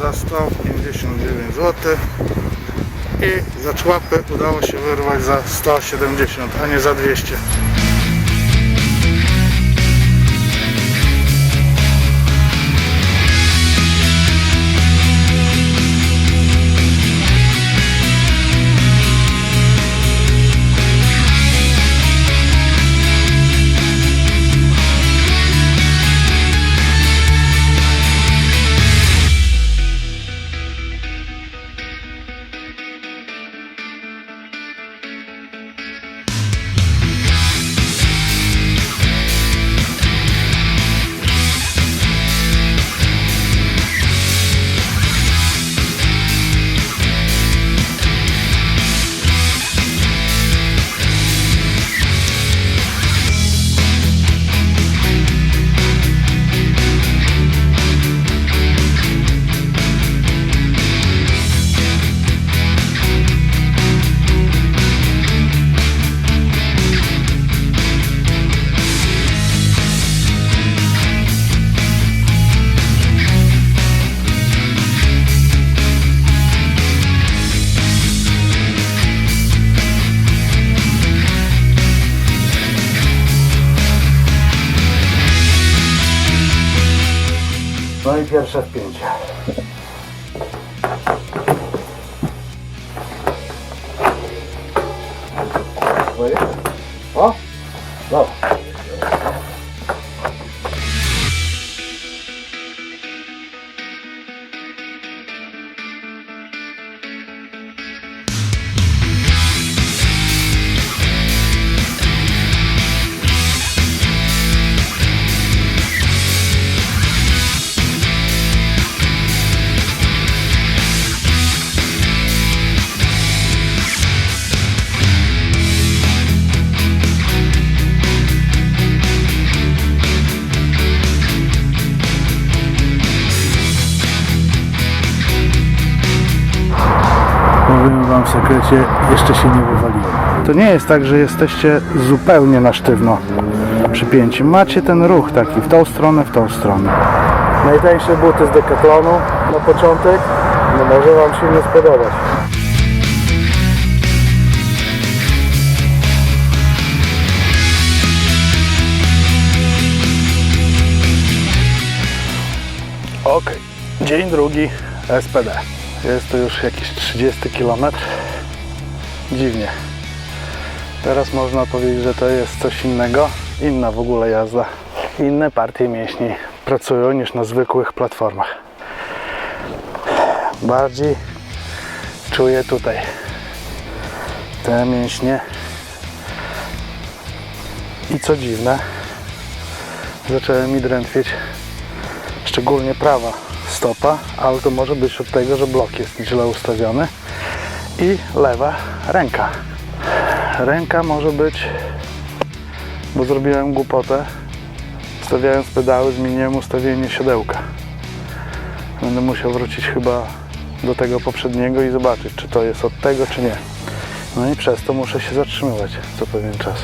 za 159 zł i za człapy udało się wyrwać za 170, a nie za 200. No i pierwsze wpięcie. O! Dobra. Sekrecie, jeszcze się nie wywaliłem. To nie jest tak, że jesteście zupełnie na sztywno przypięci. Macie ten ruch taki w tą stronę, w tą stronę. Najtańsze buty z Decathlonu na początek, no może Wam się nie spodobać. Ok, dzień drugi SPD. Jest to już jakiś 30 km. Dziwnie. Teraz można powiedzieć, że to jest coś innego. Inna w ogóle jazda. Inne partie mięśni pracują niż na zwykłych platformach. Bardziej czuję tutaj te mięśnie. I co dziwne, zaczęły mi drętwieć szczególnie prawa stopa, ale to może być od tego, że blok jest źle ustawiony i lewa ręka. Ręka może być, bo zrobiłem głupotę, stawiając pedały zmieniłem ustawienie siodełka. Będę musiał wrócić chyba do tego poprzedniego i zobaczyć, czy to jest od tego, czy nie. No i przez to muszę się zatrzymywać co pewien czas.